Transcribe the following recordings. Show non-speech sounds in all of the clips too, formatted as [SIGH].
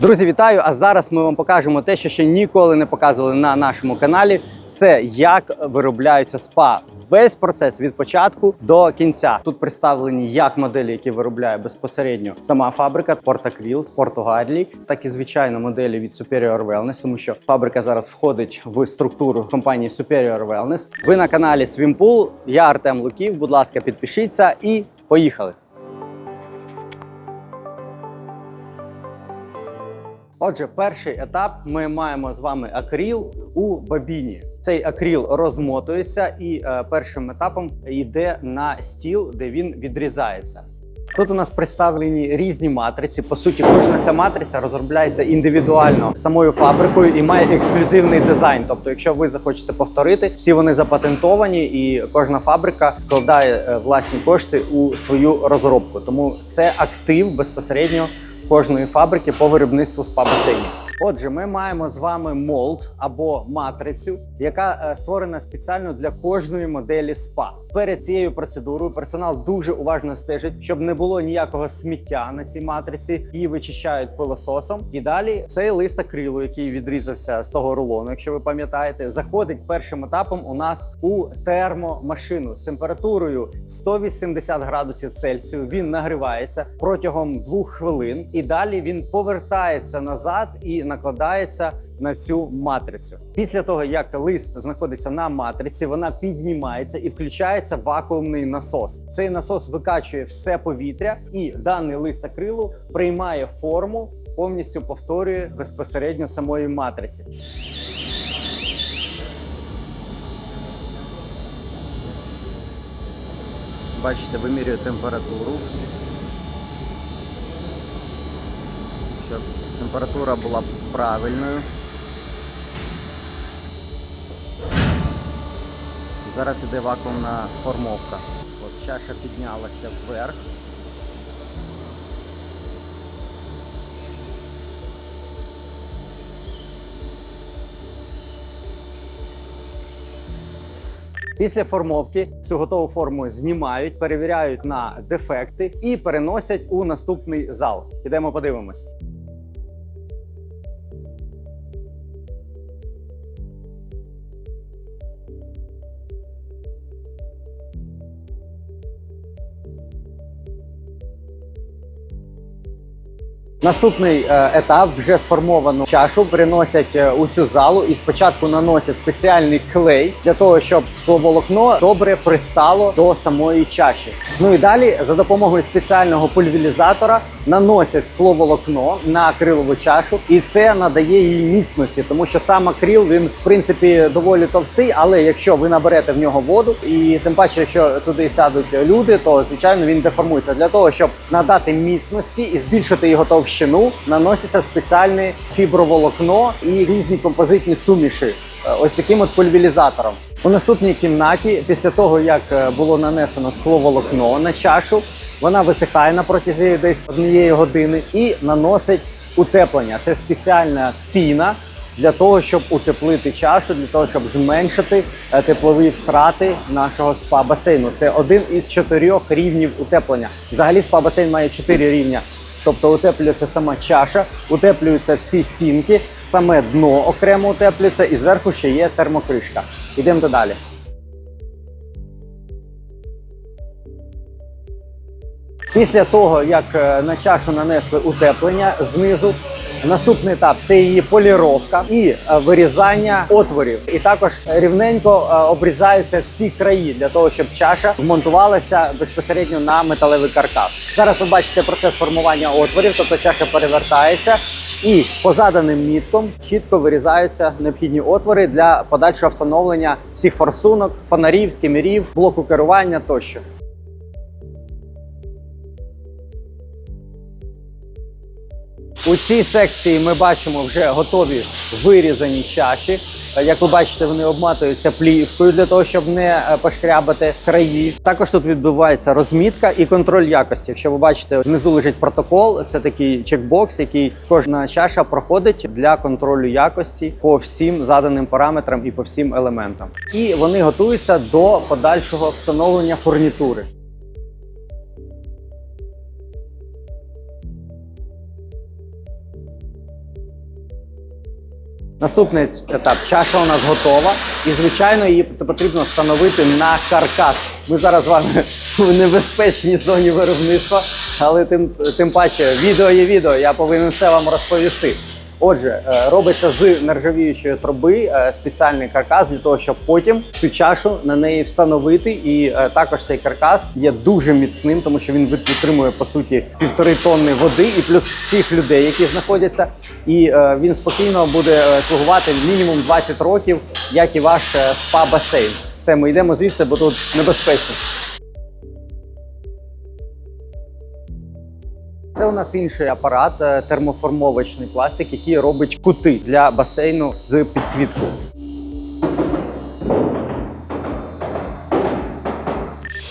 Друзі, вітаю! А зараз ми вам покажемо те, що ще ніколи не показували на нашому каналі. Це як виробляються спа. Весь процес від початку до кінця. Тут представлені як моделі, які виробляє безпосередньо сама фабрика Портакріл з Португалії, так і звичайно моделі від Superior Wellness, тому що фабрика зараз входить в структуру компанії Superior Wellness. Ви на каналі Swimpool. Я Артем Луків. Будь ласка, підпишіться і поїхали. Отже, перший етап ми маємо з вами акріл у бабіні. Цей акріл розмотується і е, першим етапом йде на стіл, де він відрізається. Тут у нас представлені різні матриці. По суті, кожна ця матриця розробляється індивідуально самою фабрикою і має ексклюзивний дизайн. Тобто, якщо ви захочете повторити, всі вони запатентовані, і кожна фабрика вкладає е, власні кошти у свою розробку. Тому це актив безпосередньо кожної фабрики по виробництву спа-басейнів. Отже, ми маємо з вами молд або матрицю, яка е, створена спеціально для кожної моделі спа. Перед цією процедурою персонал дуже уважно стежить, щоб не було ніякого сміття на цій матриці. Її вичищають пилососом. І далі цей лист акрилу, який відрізався з того рулону, якщо ви пам'ятаєте, заходить першим етапом у нас у термомашину з температурою 180 градусів Цельсію. Він нагрівається протягом двох хвилин, і далі він повертається назад і накладається на цю матрицю. Після того, як лист знаходиться на матриці, вона піднімається і включається вакуумний насос. Цей насос викачує все повітря, і даний лист акрилу приймає форму, повністю повторює безпосередньо самої матриці. Бачите, вимірює температуру. Щоб температура була правильною. Зараз іде вакуумна формовка. От чаша піднялася вверх. Після формовки цю готову форму знімають, перевіряють на дефекти і переносять у наступний зал. Ідемо подивимось. Наступний е, етап вже сформовану чашу приносять е, у цю залу і спочатку наносять спеціальний клей для того, щоб скловолокно добре пристало до самої чаші. Ну і далі за допомогою спеціального пульверізатора наносять скловолокно на акрилову чашу, і це надає їй міцності, тому що сам акрил він в принципі доволі товстий, але якщо ви наберете в нього воду, і тим паче, якщо туди сядуть люди, то звичайно він деформується. Для того щоб надати міцності і збільшити його товщину, наноситься спеціальне фіброволокно і різні композитні суміші. е, Ось таким от пульверізатором. У наступній кімнаті, після того як е, було нанесено скловолокно на чашу, вона висихає на протязі десь однієї години і наносить утеплення. Це спеціальна піна для того, щоб утеплити чашу, для того, щоб зменшити е, теплові втрати нашого спа-басейну. Це один із чотирьох рівнів утеплення. Взагалі спа-басейн має чотири рівня. Тобто утеплюється сама чаша, утеплюються всі стінки, саме дно окремо утеплюється, і зверху ще є термокришка. Йдемо далі. Після того, як е, на чашу нанесли утеплення знизу, наступний етап це її поліровка і е, вирізання отворів. І також рівненько е, обрізаються всі краї для того, щоб чаша вмонтувалася безпосередньо на металевий каркас. Зараз ви бачите процес формування отворів, тобто чаша перевертається. І по заданим міткам чітко вирізаються необхідні отвори для подальшого встановлення всіх форсунок, фонарів, скімерів, блоку керування тощо. У цій секції ми бачимо вже готові вирізані чаші. Е, Як ви бачите, вони обматуються плівкою для того, щоб не е, пошкрябати краї. Також тут відбувається розмітка і контроль якості. Якщо ви бачите, внизу лежить протокол. Це такий чекбокс, який кожна чаша проходить для контролю якості по всім заданим параметрам і по всім елементам. І вони готуються до подальшого встановлення фурнітури. Наступний етап чаша у нас готова, і звичайно її потрібно встановити на каркас. Ми зараз з вами [LAUGHS] в небезпечній зоні виробництва, але тим, тим паче відео є відео, я повинен все вам розповісти. Отже, е, робиться з нержавіючої труби е, спеціальний каркас для того, щоб потім цю чашу на неї встановити. І е, також цей каркас є дуже міцним, тому що він витримує по суті півтори тонни води і плюс всіх людей, які знаходяться. І він спокійно буде слугувати мінімум 20 років, як і ваш е, спа-басейн. Все, ми йдемо звідси, бо тут небезпечно. Це у нас інший апарат, е, термоформовочний пластик, який робить кути для басейну з підсвіткою.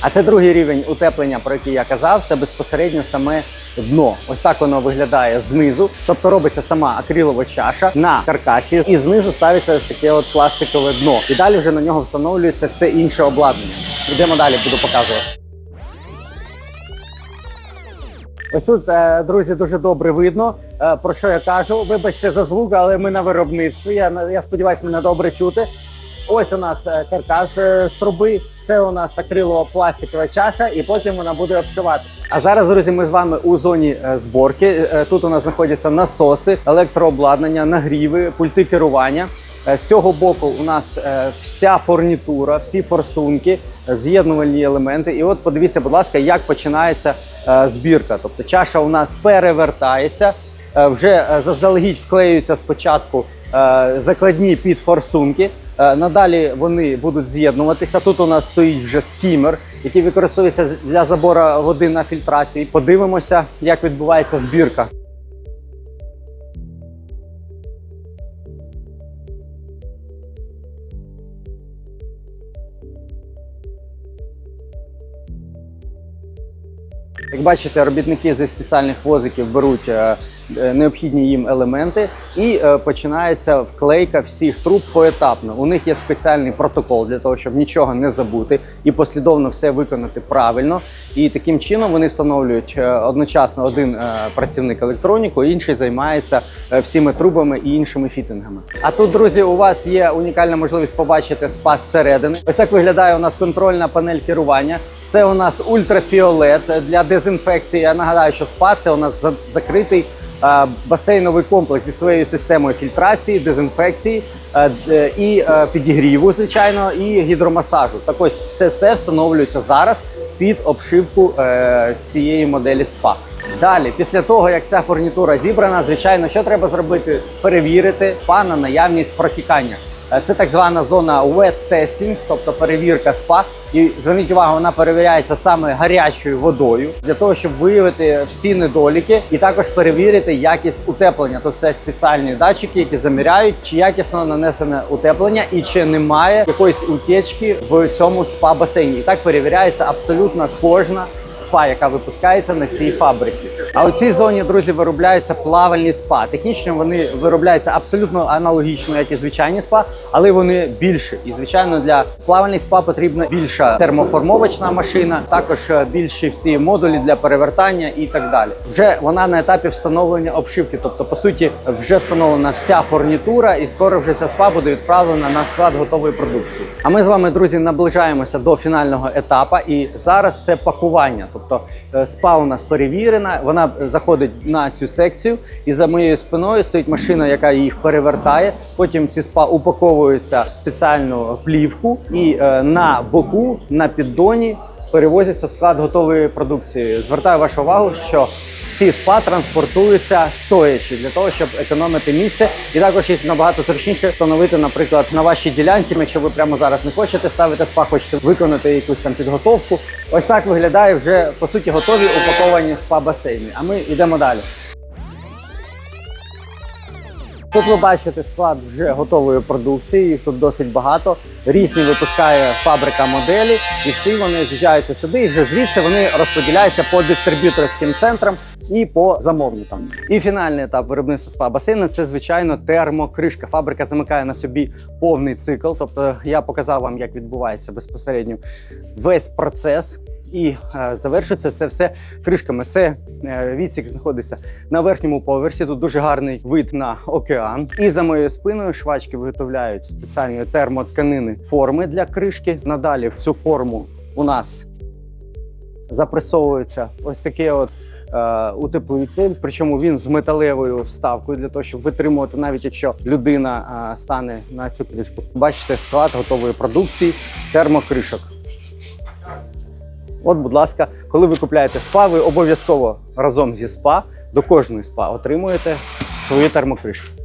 А це другий рівень утеплення, про який я казав. Це безпосередньо саме дно. Ось так воно виглядає знизу. Тобто робиться сама акрилова чаша на каркасі, і знизу ставиться ось таке от пластикове дно. І далі вже на нього встановлюється все інше обладнання. Йдемо далі, буду показувати. Ось тут, е, друзі, дуже добре видно, е, про що я кажу. Вибачте за звук, але ми на виробництві. Я, я сподіваюся, мене добре чути. Ось у нас е, каркас з труби. Це у нас акрилово-пластикова чаша, і потім вона буде обшивати. А зараз, друзі, ми з вами у зоні зборки. Тут у нас знаходяться насоси, електрообладнання, нагріви, пульти керування. Е, З цього боку у нас е, вся фурнітура, всі форсунки, е, з'єднувальні елементи. І от подивіться, будь ласка, як починається збірка. Тобто чаша у нас перевертається, вже заздалегідь вклеюються спочатку закладні під форсунки. Надалі вони будуть з'єднуватися. Тут у нас стоїть вже скімер, який використовується для забору води на фільтрації. Подивимося, як відбувається збірка. Як бачите, робітники зі спеціальних возиків беруть е, е, необхідні їм елементи і е, починається вклейка всіх труб поетапно. У них є спеціальний протокол для того, щоб нічого не забути і послідовно все виконати правильно. І таким чином вони встановлюють е, одночасно один е, працівник електроніку, інший займається е, всіми трубами і іншими фітингами. А тут, друзі, у вас є унікальна можливість побачити спа зсередини. Ось так виглядає у нас контрольна панель керування. Це у нас ультрафіолет для дезінфекції. Я нагадаю, що спа це у нас за- закритий басейновий комплекс зі своєю системою фільтрації, дезінфекції і підігріву, звичайно, і гідромасажу. Так ось все це встановлюється зараз під обшивку е, цієї моделі спа. Далі, після того, як вся фурнітура зібрана, звичайно, що треба зробити? Перевірити пана наявність протікання. Е, Це так звана зона wet testing, тобто перевірка спа. І зверніть увагу, вона перевіряється саме гарячою водою для того, щоб виявити всі недоліки, і також перевірити якість утеплення. Тут це спеціальні датчики, які заміряють, чи якісно нанесене утеплення і чи немає якоїсь утечки в цьому спа басейні. І так перевіряється абсолютно кожна спа, яка випускається на цій фабриці. А у цій зоні, друзі, виробляються плавальні спа. Технічно вони виробляються абсолютно аналогічно, як і звичайні спа, але вони більші. І звичайно, для плавальних спа потрібна більша термоформовочна машина, також е, більші всі модулі для перевертання і так далі. Вже вона на етапі встановлення обшивки, тобто по суті вже встановлена вся фурнітура, і скоро вже ця спа буде відправлена на склад готової продукції. А ми з вами, друзі, наближаємося до фінального етапу, і зараз це пакування. Тобто е, спа у нас перевірена, вона заходить на цю секцію, і за моєю спиною стоїть машина, яка їх перевертає. Потім ці спа упаковуються в спеціальну плівку, і е, на боку, на піддоні. Перевозяться в склад готової продукції. Звертаю вашу увагу, що всі спа транспортуються стоячи для того, щоб економити місце, і також їх набагато зручніше встановити, наприклад, на вашій ділянці, якщо ви прямо зараз не хочете ставити спа, хочете виконати якусь там підготовку. Ось так виглядає вже по суті готові упаковані спа басейни. А ми йдемо далі. Тут ви бачите склад вже готової продукції, їх тут досить багато. Різні випускає фабрика моделі, і всі вони з'їжджаються сюди, і вже звідси вони розподіляються по дистриб'юторським центрам і по замовникам. І фінальний етап виробництва спа басейна це звичайно термокришка. Фабрика замикає на собі повний цикл. Тобто я показав вам, як відбувається безпосередньо весь процес. І е, завершується це все кришками. Це е, відсік знаходиться на верхньому поверсі. Тут дуже гарний вид на океан. І за моєю спиною швачки виготовляють спеціальні термотканини форми для кришки. Надалі в цю форму у нас запресовується ось таке от. е, Утеплитель, причому він з металевою вставкою для того, щоб витримувати, навіть якщо людина стане на цю кришку. Бачите склад готової продукції термокришок. От, будь ласка, коли ви купляєте спа, ви обов'язково разом зі спа до кожної спа отримуєте свою термокришку.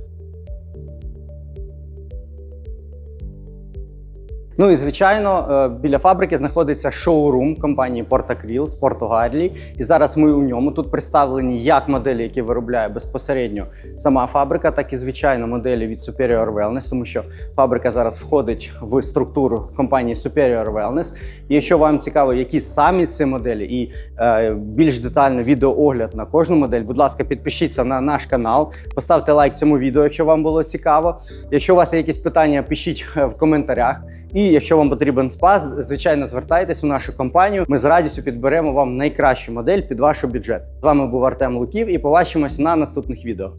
Ну і звичайно, е, біля фабрики знаходиться шоурум компанії Portacryl з Португалії. І зараз ми у ньому тут представлені як моделі, які виробляє безпосередньо сама фабрика, так і звичайно моделі від Superior Wellness, тому що фабрика зараз входить в структуру компанії Superior Wellness. І якщо вам цікаво, які самі ці моделі, і е, більш детально відеоогляд на кожну модель, будь ласка, підпишіться на наш канал, поставте лайк цьому відео, якщо вам було цікаво. Якщо у вас є якісь питання, пишіть е, в коментарях. І якщо вам потрібен спа, звичайно, звертайтесь у нашу компанію. Ми з радістю підберемо вам найкращу модель під ваш бюджет. З вами був Артем Луків і побачимось на наступних відео.